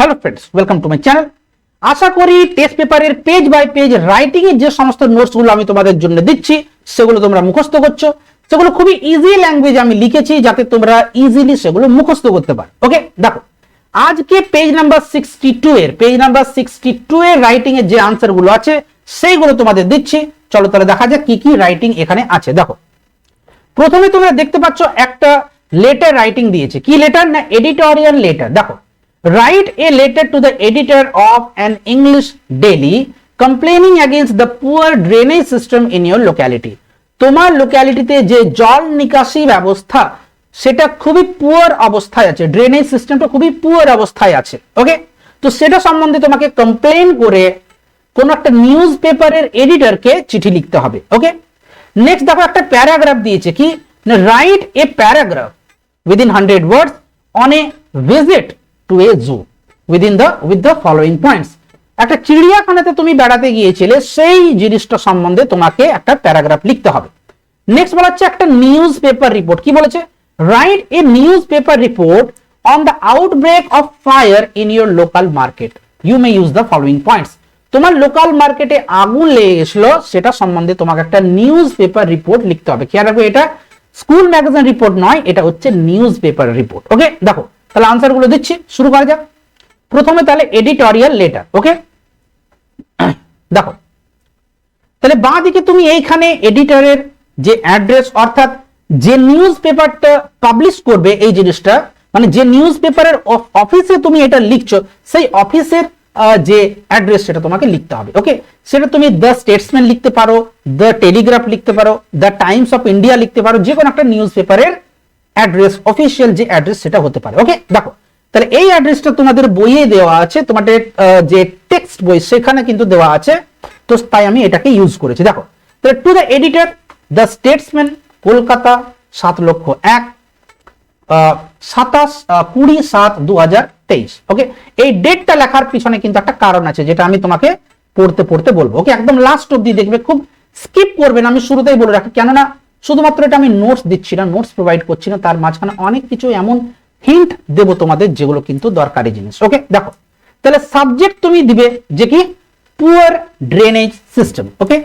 Hello friends welcome to my channel আশা করি test পেপারের page by page writing এর যে সমস্ত নোটসগুলো আমি তোমাদের জন্য দিচ্ছি, সেগুলো তোমরা মুখস্থ করছ। সেগুলো খুবই ইজি ল্যাঙ্গুয়েজ আমি লিখেছি যাতে তোমরা ইজিলি সেগুলো মুখস্থ করতে পারো। ওকে দেখো, আজকে পেজ নাম্বার সিক্সটি টু এর পেজ নাম্বার সিক্সটি টু এর রাইটিং এর যে আনসারগুলো আছে, সেইগুলো তোমাদের দিচ্ছি। চলো তাহলে দেখা যাক কি কি রাইটিং এখানে আছে। দেখো, প্রথমে তোমরা দেখতে পাচ্ছ একটা লেটার রাইটিং দিয়েছে। কি লেটার না এডিটোরিয়াল লেটার দেখো write a letter to the editor of an English daily complaining against the poor drainage system in your locality তোমার লোক্যালিটিতে যে জল নিকাশি ব্যবস্থা, সেটা খুবই পুয়ার অবস্থায় আছে ড্রেনেজ সিস্টেমটা খুবই পুয়ার অবস্থায় আছে ওকে তো সেটা সম্বন্ধে তোমাকে কমপ্লেন করে কোন একটা নিউজ পেপারের এডিটরকে চিঠি লিখতে হবে ওকে নেক্সট দেখো একটা প্যারাগ্রাফ দিয়েছে কি write a paragraph within hundred words on a visit to a zoo within the with the following points একটা চিড়িয়াখানাতে তুমি বেড়াতে গিয়েছিলে, সেই জিনিসটা সম্বন্ধে তোমাকে একটা প্যারাগ্রাফ লিখতে হবে। নেক্সট বলা হচ্ছে একটা নিউজ পেপার রিপোর্ট কি বলেছে? Write a news paper report on the outbreak of fire in your local market you may use the following points তোমার লোকাল মার্কেটে আগুন লেগে গেছিল, সেটা সম্বন্ধে তোমাকে একটা নিউজ পেপার রিপোর্ট লিখতে হবে। খেয়াল রাখবে এটা। স্কুল ম্যাগাজিন রিপোর্ট নয়, এটা হচ্ছে নিউজ পেপার রিপোর্ট ওকে দেখো তাহলে আনসারগুলো দিচ্ছি, শুরু করা যাক। প্রথমে তাহলে এডিটোরিয়াল লেটার ওকে দেখো, তাহলে বাঁ দিকে তুমি এইখানে এডিটরের যে অ্যাড্রেস অর্থাৎ যে নিউজ পেপারটা পাবলিশ করবে এই জিনিসটা মানে যে নিউজ পেপারের অফিসে তুমি এটা লিখছো, সেই অফিসের যে অ্যাড্রেস সেটা তোমাকে লিখতে হবে ওকে সেটা তুমি দ্য স্টেটসম্যান লিখতে পারো দ্য টেলিগ্রাফ লিখতে পারো দ্য টাইমস অফ ইন্ডিয়া লিখতে পারো যে কোনো একটা নিউজ পেপারের অ্যাড্রেস অফিসিয়াল যে অ্যাড্রেস সেটা হতে পারে। ওকে দেখো, তাহলে এই অ্যাড্রেসটা তোমাদের বইয়ে দেওয়া আছে, তোমাদের যে টেক্সট বই সেখানে কিন্তু দেওয়া আছে, তো তাই আমি এটাকে ইউজ করেছি। দেখো, তাহলে to the editor the Statesman Kolkata, সাত লক্ষ এক সাতাশ কুড়ি সাত দু হাজার তেইশ। ওকে এই ডেটটা লেখার পিছনে কিন্তু একটা কারণ আছে, যেটা আমি তোমাকে পড়তে পড়তে বলব। ওকে একদম লাস্ট অব্দি দেখবে, খুব স্কিপ করবেন আমি শুরুতেই বলে রাখি। কেননা শুধুমাত্র এটা আমি নোটস দিচ্ছি না নোটস প্রোভাইড করছি না, তার মাঝখানে অনেক কিছু এমন হিন্ট দেবো তোমাদের যেগুলো কিন্তু দরকারি জিনিস। ওকে দেখো, তাহলে সাবজেক্ট তুমি দিবে যে কি? পুয়ার ড্রেনেজ সিস্টেম ওকে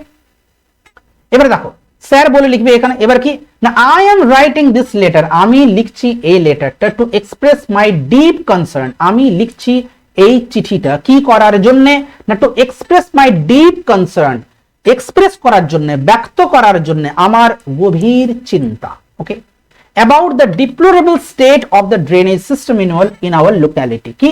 এবারে দেখো স্যার বলে লিখবে এখানে, এবার কি? না I am writing this letter আমি লিখছি এই লেটারটা to express my deep concern আমি লিখছি এই চিঠিটা কি করার জন্য? না to express my deep concern express করার জন্য, ব্যক্ত করার জন্য আমার গভীর চিন্তা okay about the deplorable state of the drainage system in in our locality কি?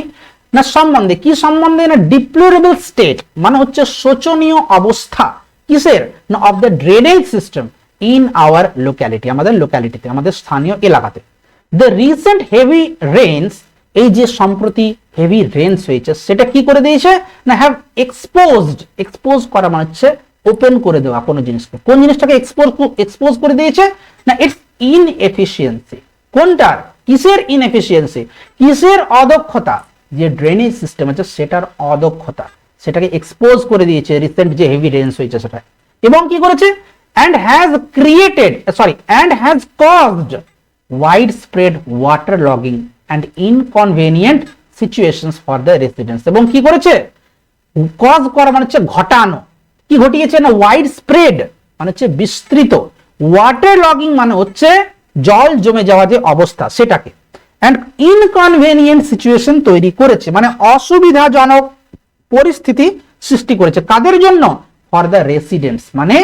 না, সম্বন্ধে, কি সম্বন্ধে না ডিপ্লোরেবল স্টেট মানে হচ্ছে শোচনীয় অবস্থা, কিসের? না of the drainage system in our locality আমাদের লোক্যালিটিতে আমাদের স্থানীয় এলাকাতে। দ্য রিসেন্ট হেভি রেন্স এই যে সম্প্রতি হেভি রেন্স হয়েছে, সেটা কি করে দিয়েছে? না হ্যাভ এক্সপোজড এক্সপোজ করা মানে হচ্ছে ওপেন করে দেওয়া কোনো জিনিসকে। কোন জিনিসটাকে এক্সপোজ এক্সপোজ করে দিয়েছে? না ইটস ইনএফিসিয়েন্সি কোনটার? কিসের ইনএফিসিয়েন্সি কিসের অদক্ষতা? যে ড্রেনেজ সিস্টেম আছে, সেটার অদক্ষতা। সেটাকে এক্সপোজ করে দিয়েছে রিসেন্ট যে হেভি রেন্স হয়েছে সেটা। এবং কি করেছে? And has created sorry and has caused wide spread water logging and inconvenient situations for the residents এবং কি করেছে? কজ করা মানে হচ্ছে ঘটানো। কি ঘটিয়েছে না ওয়াইড স্প্রেড মানে হচ্ছে বিস্তৃত। ওয়াটার লগিং মানে হচ্ছে জল জমে যাওয়া যে অবস্থা সেটাকে। অ্যান্ড ইনকনভেনিয়েন্ট সিচুয়েশন তৈরি করেছে। মানে অসুবিধাজনক পরিস্থিতি সৃষ্টি করেছে। কাদের জন্য? ফর দ্য রেসিডেন্টস মানে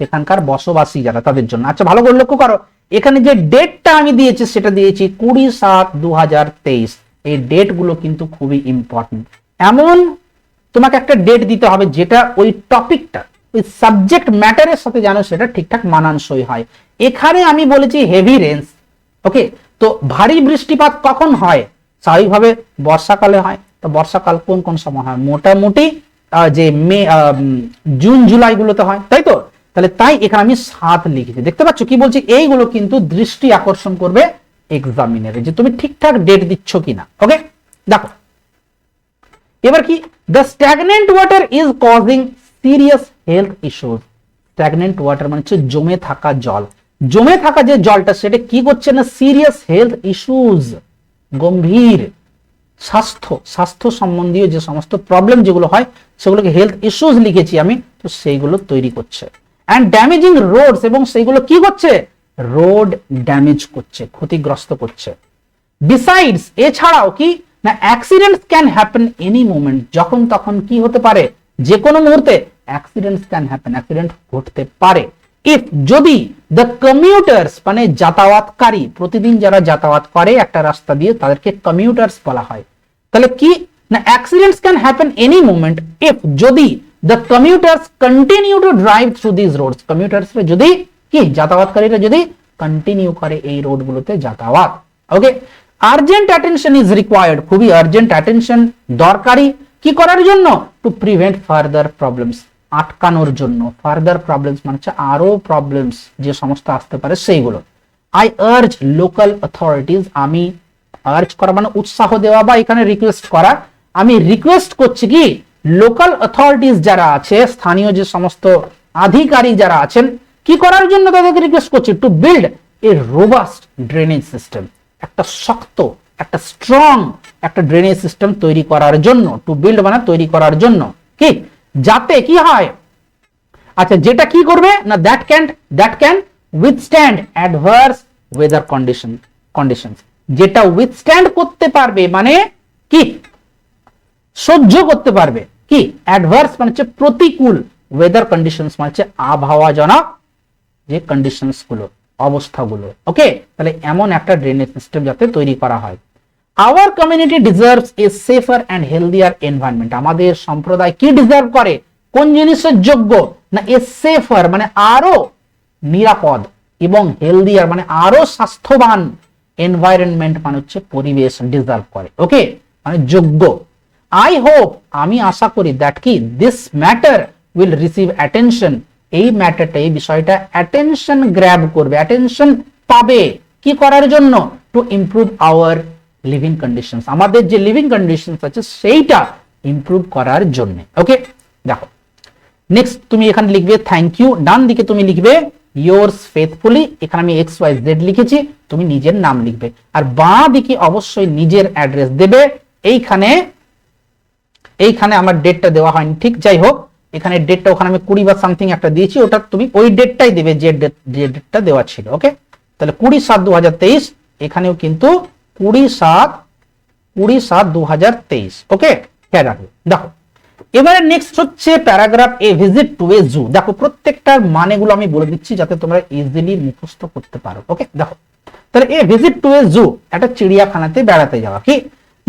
সেখানকার বসবাসী যারা, তাদের জন্য। আচ্ছা ভালো করে লক্ষ্য করো। এখানে যে ডেটটা আমি দিয়েছি, সেটা দিয়েছি কুড়ি সাত দু হাজার তেইশ। এই ডেটগুলো কিন্তু খুবই ইম্পর্টেন্ট এমন তোমাকে একটা ডেট দিতে হবে যেটা ওই টপিকটা ওই সাবজেক্ট ম্যাটারের সাথে যেন সেটা ঠিকঠাক মানানসই হয়। এখানে আমি বলেছি হেভি রেঞ্জ ওকে তো ভারী বৃষ্টিপাত কখন হয়? স্বাভাবিকভাবে বর্ষাকালে হয়। তো বর্ষাকাল কোন কোন সময় হয়? মোটামুটি যে মে জুন, জুলাই গুলোতে হয়। তাই তো? তাহলে তাই এখানে আমি সাত লিখেছি। দেখতে পাচ্ছ কি বলছি? এইগুলো কিন্তু দৃষ্টি আকর্ষণ করবে এক্সামিনারে যে তুমি ঠিকঠাক ডেট দিচ্ছ কিনা ওকে দেখো এবার কি? The stagnant water is causing serious health issues stagnant water মানে হচ্ছে জমে থাকা জল। জমে থাকা যে জলটা, সেটা কি করছে না? সিরিয়াস হেলথ ইস্যুস গম্ভীর। স্বাস্থ্য স্বাস্থ্য সম্বন্ধীয় যে সমস্ত প্রবলেম যেগুলো হয়, সেগুলোকে হেলথ ইস্যুজ লিখেছি আমি, তো সেইগুলো তৈরি করছে। অ্যান্ড ড্যামেজিং রোডস এবং সেইগুলো কি করছে? রোড ড্যামেজ করছে, ক্ষতিগ্রস্ত করছে। বিসাইডস এছাড়াও কি? না accidents can happen any moment যখন তখন কি হতে পারে? যে কোনো মুহূর্তে অ্যাক্সিডেন্টস ক্যান হ্যাপেন অ্যাক্সিডেন্ট ঘটতে পারে। ইফ যদি দ্য কমিউটার্স মানে যাতায়াতকারী, প্রতিদিন যারা যাতায়াত করে একটা রাস্তা দিয়ে, তাদেরকে কমিউটার্স বলা হয়। তাহলে কি? না accidents can happen any moment if যদি the commuters continue to drive through this roads commuters যদি কি? যাতায়াতকারীরা যদি কন্টিনিউ করে এই রোডগুলোতে যাতায়াত। Okay urgent attention is required খুবই আর্জেন্ট অ্যাটেনশন দরকারি। কি করার জন্য? টু প্রিভেন্ট ফার্দার প্রবলেমস আটকানোর জন্য। ফার্দার প্রবলেমস মানে হচ্ছে আরও প্রবলেমস যে সমস্ত আসতে পারে সেইগুলো। আই আর্জ লোকাল অথরিটিজ আমি আর্জ করা মানে উৎসাহ দেওয়া বা এখানে রিকোয়েস্ট করা। আমি রিকোয়েস্ট করছি কি? লোকাল অথরিটিস যারা আছে, স্থানীয় যে সমস্ত আধিকারিক যারা আছেন, কি করার জন্য তাদেরকে রিকোয়েস্ট করছি? To build a robust drainage system একটা শক্ত, একটা স্ট্রং একটা ড্রেনেজ সিস্টেম তৈরি করার জন্য টু বিল্ড মানে তৈরি করার জন্য। কি? যাতে কি হয়? আচ্ছা যেটা কি করবে? না that can that can withstand adverse weather condition condition যেটা উইথস্ট্যান্ড করতে পারবে মানে কি? সহ্য করতে পারবে। কি? অ্যাডভার্স মানে হচ্ছে প্রতিকূল। ওয়েদার কন্ডিশনস মানে হচ্ছে আবহাওয়াজনক যে কন্ডিশনসগুলো। অবস্থাগুলো। ওকে তাহলে এমন একটা ড্রেনেজ সিস্টেম যাতে তৈরি করা হয়। Our community deserves a safer and healthier environment আমাদের সম্প্রদায় কি ডিজার্ভ করে? কোন জিনিসের যোগ্য? না এ সেফার মানে আরও নিরাপদ এবং হেলদিয়ার মানে আরও স্বাস্থ্যবান এনভায়রনমেন্ট মানে হচ্ছে পরিবেশ ডিজার্ভ করে। ওকে মানে যোগ্য। আই হোপ আমি আশা করি দ্যাট কি this matter will receive attention এই ম্যাটারটা এই বিষয়টা অ্যাটেনশন গ্র্যাব করবে অ্যাটেনশন পাবে কি করার জন্য? To improve our living conditions আমাদের যে লিভিং কন্ডিশনস আছে, সেইটা ইমপ্রুভ করার জন্য। ওকে দেখো। নেক্সট তুমি এখানে লিখবে থ্যাংক ইউ ডান দিকে তুমি লিখবে ইয়োর্স ফেথফুলি এখানে আমি এক্স ওয়াই জেড লিখেছি, তুমি নিজের নাম লিখবে। আর বাঁ দিকে অবশ্যই নিজের অ্যাড্রেস দেবে। এইখানে এইখানে আমার ডেটটা দেওয়া হয়নি। ঠিক, যাই হোক। এখানে ডেটটা ওখানে আমি কুড়ি বা সামথিং একটা দিয়েছি, ওটা তুমি ওই ডেটটাই দেবে যে ডেট যে ডেটটা দেওয়া ছিল ওকে তাহলে কুড়ি সাত দু এখানেও কিন্তু কুড়ি সাত কুড়ি সাত দু ওকে খেয়াল রাখবে দেখো। এবারে নেক্সট হচ্ছে paragraph a visit to a zoo দেখো, প্রত্যেকটার মানেগুলো আমি বলে দিচ্ছি যাতে তোমরা ইজিলি মুখস্থ করতে পারো ওকে দেখো। তাহলে এ ভিজিট টু এ জু একটা চিড়িয়াখানাতে বেড়াতে যাওয়া, কি?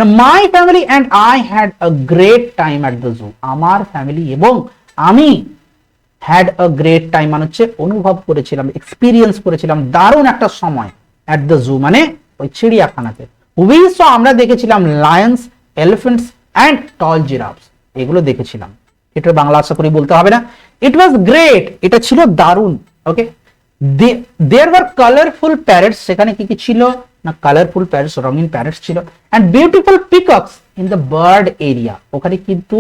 না my family and I had a great time at the zoo আমার ফ্যামিলি এবং আমি হ্যাড আ গ্রেট টাইম মানে হচ্ছে অনুভব করেছিলাম এক্সপিরিয়েন্স করেছিলাম দারুণ একটা সময় অ্যাট দ্য জু মানে ওই চিড়িয়াখানাতে উই স আমরা দেখেছিলাম lions elephants and tall giraffes এগুলো দেখেছিলাম এটা বাংলা আশা করি বলতে হবে না ইট ওয়াজ গ্রেট এটা ছিল দারুণ ওকে দেয়ার ওয়ার কালারফুল প্যারেটস সেখানে কি কি ছিল না কালারফুল প্যারেটস রঙিন প্যারেটস ছিল and beautiful peacocks in the bird area ওখানে কিন্তু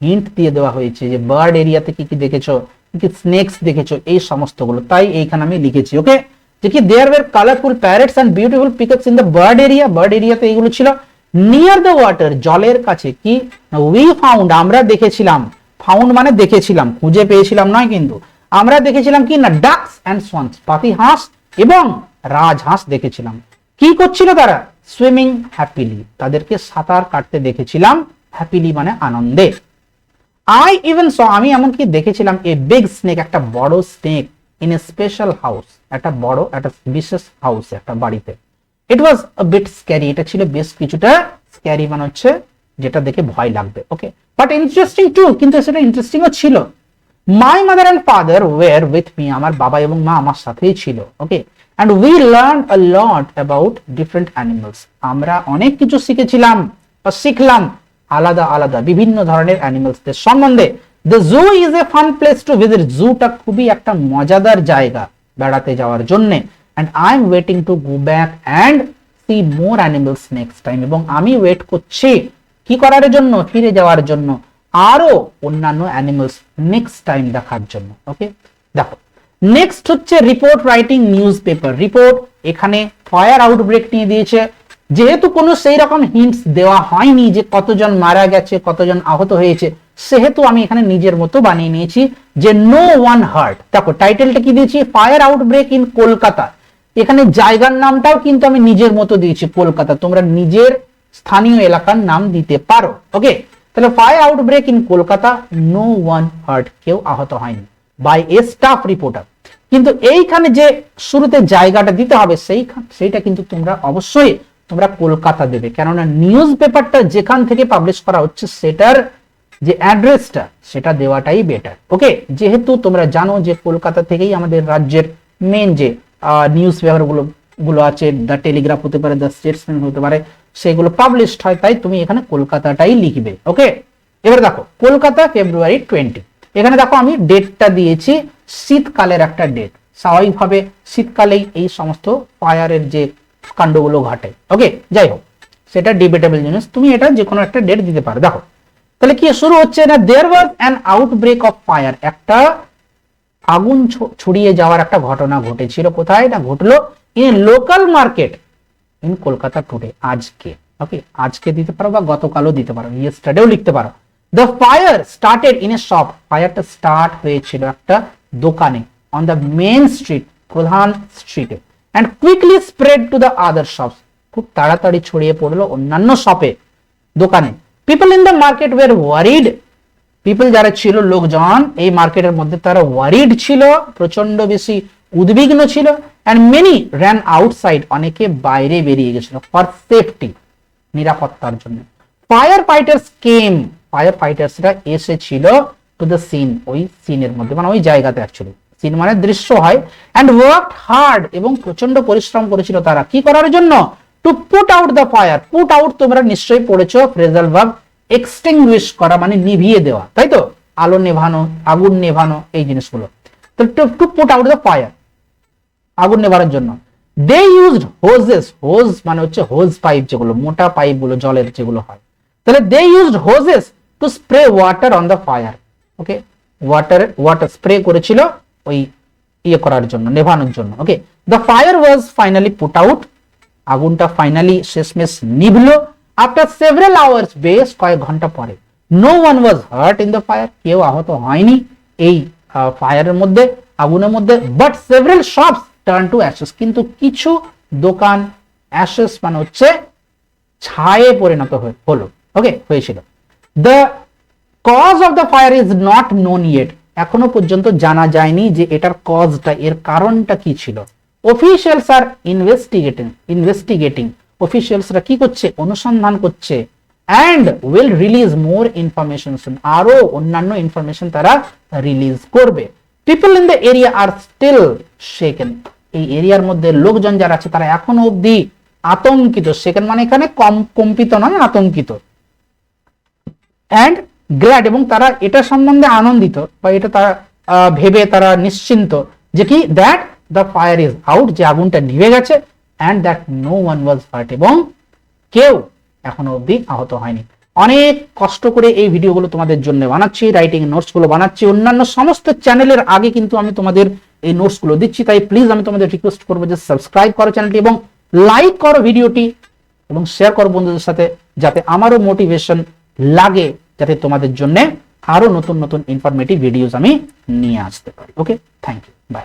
হিন্ট দিয়ে দেওয়া হয়েছে যে বার্ড এরিয়াতে কি কি দেখেছ, কি কি স্নেকস দেখেছ, এই সমস্তগুলো। তাই এইখানে আমি লিখেছি ওকে যে কি there were colourful parrots and beautiful peacocks in the bird area bird এরিয়াতে এইগুলো ছিল। নিয়ার দ্য ওয়াটার জলের কাছে, কি? উই ফাউন্ড আমরা দেখেছিলাম। ফাউন্ড মানে দেখেছিলাম, খুঁজে পেয়েছিলাম নয় কিন্তু। আমরা দেখেছিলাম কি? না ডাক্স অ্যান্ড সোয়ান্স পাতি হাঁস এবং রাজহাঁস দেখেছিলাম। কি করছিল তারা? সুইমিং হ্যাপিলি তাদেরকে সাঁতার কাটতে দেখেছিলাম। হ্যাপিলি মানে আনন্দে। আই ইভেন স আমি এমনকি দেখেছিলাম এ বিগ স্নেক একটা বড় snake in a special house একটা বড়, একটা বিশেষ হাউস একটা বাড়িতে। ইট ওয়াজ বিট স্ক্যারি এটা ছিল বেশ কিছুটা স্ক্যারি মানে হচ্ছে যেটা দেখে ভয় লাগবে ওকে বাট ইন্টারেস্টিং টু কিন্তু সেটা ইন্টারেস্টিংও ছিল। My mother and father were with me আমার বাবা এবং মা আমার সাথেই ছিল okay and we learn a lot about different animals আমরা অনেক কিছু শিখেছিলাম বা শিখলাম আলাদা আলাদা, বিভিন্ন ধরনের অ্যানিমালসদের সম্বন্ধে। The zoo is a fun place to visit জুটা খুবই একটা মজাদার জায়গা বেড়াতে যাওয়ার জন্য। And I am waiting to go back and see more animals next time এবং আমি ওয়েট করছি কি করার জন্য, ফিরে যাওয়ার জন্য আরও অন্যান্য অ্যানিমালস নেক্সট টাইম দেখার জন্য। ওকে দেখো। নেক্সট হচ্ছে report writing news paper report এখানে ফায়ার আউটব্রেক নিয়ে দিয়েছে। যেহেতু কোনো সেই রকম হিন্টস দেওয়া হয়নি যে কতজন মারা গেছে, কতজন আহত হয়েছে, সেহেতু আমি এখানে নিজের মতো বানিয়ে নিয়েছি যে নো ওয়ান হার্ট দেখো টাইটেলটা কি দিয়েছি? ফায়ার আউটব্রেক ইন কলকাতা এখানে জায়গার নামটাও কিন্তু আমি নিজের মতো দিয়েছি কলকাতা তোমরা নিজের স্থানীয় এলাকার নাম দিতে পারো। ওকে তাহলে fire outbreak in Kolkata no one hurt কেউ আহত হয়নি। বাই এ স্টাফ রিপোর্টার কিন্তু এইখানে যে শুরুতে জায়গাটা দিতে হবে সেই সেইটা কিন্তু তোমরা অবশ্যই তোমরা কলকাতা দেবে। কেননা নিউজ পেপারটা যেখান থেকে পাবলিশ করা হচ্ছে, সেটার যে অ্যাড্রেসটা সেটা দেওয়াটাই বেটার ওকে যেহেতু তোমরা জানো যে কলকাতা থেকেই আমাদের রাজ্যের মেন যে নিউজ পেপারগুলো গুলো আছে দ্য টেলিগ্রাফ হতে পারে দ্য স্টেটসম্যান হতে পারে, সেগুলো পাবলিশড হয়, তাই তুমি এখানে কলকাতাটাই লিখবে। ওকে এবার দেখো, কলকাতা ফেব্রুয়ারি টোয়েন্টি এখানে দেখো আমি ডেটটা দিয়েছি, শীতকালের একটা ডেট স্বাভাবিকভাবে শীতকালেই এই সমস্ত ফায়ারের যে কাণ্ডগুলো ঘটে। ওকে যাই হোক, সেটা ডিবেটেবল জিনিস। তুমি এটা যে কোনো একটা ডেট দিতে পারো। দেখো, তাহলে কি শুরু হচ্ছে না? There was an outbreak of fire একটা আগুন ছড়িয়ে যাওয়ার একটা ঘটনা ঘটেছিল। কোথায় না ঘটলো? In local market in Kolkata today আজকে। ওকে আজকে দিতে পারো বা গতকালও দিতে পারো। ইয়েস্টারডেও লিখতে পারো। The fire started in a shop ফায়ারটা start হয়েছিল একটা দোকানে অন দ্য মেন স্ট্রিট প্রধান স্ট্রিটে and quickly spread to the other shops খুব তাড়াতাড়ি ছড়িয়ে পড়ল অন্যান্য শপে দোকানে। People in the market were worried people যারা ছিল, লোকজন, এই মার্কেটের মধ্যে তারা ওয়ারিড ছিল প্রচণ্ড বেশি উদ্বিগ্ন ছিল। অ্যান্ড মেনি র্যান আউটসাইড অনেকে বাইরে বেরিয়ে গেছিল ফর সেফটি নিরাপত্তার জন্য। ফায়ার ফাইটার্স কেম ফায়ার ফাইটার্সরা এসেছিল টু দ্য সিন ওই সিনের মধ্যে মানে ওই জায়গাতে অ্যাকচুয়ালি সিন মানে দৃশ্য হয় অ্যান্ড ওয়ার্ক হার্ড এবং প্রচণ্ড পরিশ্রম করেছিল তারা। কি করার জন্য? To put out the fire put out তোমরা নিশ্চয়ই পড়েছো ফ্রেজাল ভাব এক্সটিংগুইশ করা মানে নিভিয়ে দেওয়া। তাই তো? আলো নেভানো, আগুন নেভানো, এই জিনিসগুলো। তো to put out the fire আগুন নেভানোর জন্য। দে ইউজড হোজেস হোজ মানে হচ্ছে হোজ পাইপ যেগুলো, মোটা পাইপগুলো, জলের যেগুলো হয়। তাহলে they used hoses to spray water on the fire okay water water spray করেছিল ওই ইয়ে করার জন্য, নেভানোর জন্য। Okay the fire was finally put out আগুনটা ফাইনালি শেষমেশ নিভলো। আফটার সেভারাল আওয়ার্স বেশ কয়েক ঘণ্টা পরে no one was hurt in the fire কেউ আহত হয়নি এই ফায়ারের মধ্যে, আগুনের মধ্যে but several shops turn to ashes কিন্তু কিছু দোকান অ্যাশেস মানে হচ্ছে ছায়ে পরিণত হলো। ওকে হয়েছিল। The cause of the fire is not known yet এখনও পর্যন্ত জানা যায়নি যে এটার কজটা এর কারণটা কি ছিল। অফিসিয়ালস আর ইনভেস্টিগেটিং ইনভেস্টিগেটিং অফিসিয়ালসরা কি করছে? অনুসন্ধান করছে। And will release more information আরও অন্যান্য ইনফরমেশন তারা রিলিজ করবে। People in the area are still shaken এই এরিয়ার মধ্যে লোকজন যারা আছে, তারা এখনও অবধি আতঙ্কিত। শেকেন মানে এখানে কম কম্পিত নয়, আতঙ্কিত। অ্যান্ড গ্ল্যাড এবং তারা এটা সম্বন্ধে আনন্দিত, বা এটা তারা ভেবে তারা নিশ্চিন্ত যে কি? That the fire is out যে আগুনটা নিভে গেছে and that no one was hurt এবং কেউ এখনও অবধি আহত হয়নি। অনেক কষ্ট করে এই ভিডিওগুলো তোমাদের জন্য বানাচ্ছি রাইটিং নোটসগুলো বানাচ্ছি, অন্যান্য সমস্ত চ্যানেলের আগে কিন্তু আমি তোমাদের এই নোটসগুলো দিচ্ছি, তাই প্লিজ আমি তোমাদের রিকোয়েস্ট করব যে সাবস্ক্রাইব করো চ্যানেলটি এবং লাইক করো ভিডিওটি এবং শেয়ার করো বন্ধুদের সাথে, যাতে আমারও মোটিভেশন লাগে, যাতে তোমাদের জন্য আরও নতুন নতুন ইনফরমেটিভ ভিডিওস আমি নিয়ে আসতে পারি। Okay thank you by